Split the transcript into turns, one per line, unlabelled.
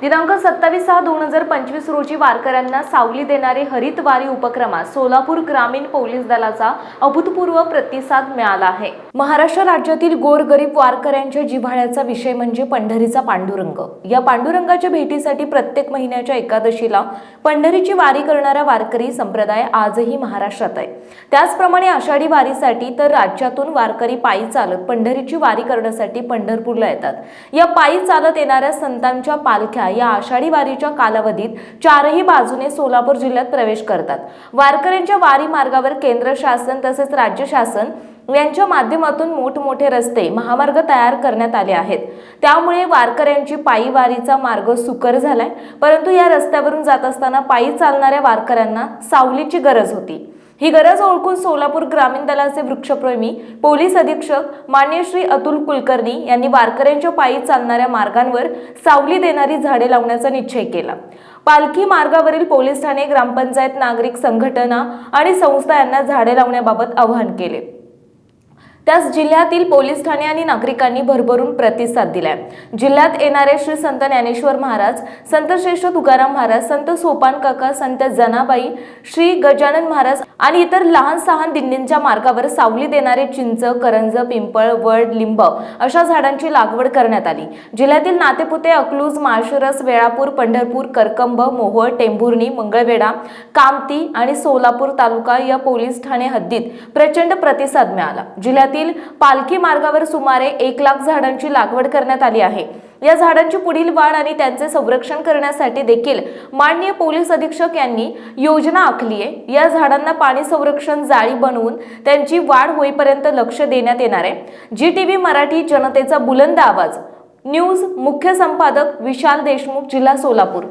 दिनांक सत्तावीस सहा दोन हजार पंचवीस रोजी वारकऱ्यांना सावली देणारे हरित वारी उपक्रमात सोलापूर ग्रामीण पोलीस दलाचा अभूतपूर्व प्रतिसाद मिळाला आहे. महाराष्ट्र राज्यातील गोरगरीब वारकऱ्यांच्या जिव्हाळ्याचा विषय म्हणजे पंढरीचा पांडुरंग. या पांडुरंगाच्या भेटीसाठी प्रत्येक महिन्याच्या एकादशीला पंढरीची वारी करणारा वारकरी संप्रदाय आजही महाराष्ट्रात आहे. त्याचप्रमाणे आषाढी वारीसाठी तर राज्यातून वारकरी पायी चालत पंढरीची वारी करण्यासाठी पंढरपूरला येतात. या पायी चालत येणाऱ्या संतांच्या पालख्या या आषाढी वारीच्या कालावधीत चारही बाजूने सोलापूर जिल्ह्यात प्रवेश करतात. वारकऱ्यांच्या वारी मार्गावर केंद्र शासन तसेच राज्य शासन यांच्या माध्यमातून मोठमोठे रस्ते महामार्ग तयार करण्यात आले आहेत. त्यामुळे वारकऱ्यांची पायी वारीचा मार्ग सुकर झालाय. परंतु या रस्त्यावरून जात असताना पायी चालणाऱ्या वारकऱ्यांना सावलीची गरज होती. ही गरज ओळखून सोलापूर ग्रामीण दलाचे वृक्षप्रेमी पोलीस अधीक्षक मान्य श्री अतुल कुलकर्णी यांनी वारकऱ्यांच्या पायी चालणाऱ्या मार्गांवर सावली देणारी झाडे लावण्याचा निश्चय केला. पालखी मार्गावरील पोलीस ठाणे ग्रामपंचायत नागरिक संघटना आणि संस्था यांना झाडे लावण्याबाबत आवाहन केले. त्यास जिल्ह्यातील पोलीस ठाणे आणि नागरिकांनी भरभरून प्रतिसाद दिलाय. जिल्ह्यात येणारे श्री संत ज्ञानेश्वर महाराज संत श्रेष्ठ तुकाराम महाराज संत सोपान काका संत जनाबाई श्री गजानन महाराज आणि इतर लहान सहान दिंडींच्या मार्गावर सावली देणारे चिंच करंज पिंपळ वड लिंब अशा झाडांची लागवड करण्यात आली. जिल्ह्यातील नातेपुते अकलूज माळशिरस वेळापूर पंढरपूर करकंब मोहोळ टेंभुर्णी मंगळवेढा कामती आणि सोलापूर तालुका या पोलीस ठाणे हद्दीत प्रचंड प्रतिसाद मिळाला. जिल्ह्यात जिल्ह्यातील पालखी मार्गावर सुमारे एक लाख झाडांची लागवड करण्यात आली आहे. या झाडांची पुढील वाढ आणि त्यांचे संरक्षण करण्यासाठी देखील माननीय पोलीस अधीक्षक यांनी योजना आखली आहे. या झाडांना पाणी संरक्षण जाळी बनवून त्यांची वाढ होईपर्यंत लक्ष देण्यात येणार आहे. जी टी व्ही मराठी जनतेचा बुलंद आवाज. न्यूज मुख्य संपादक विशाल देशमुख जिल्हा सोलापूर.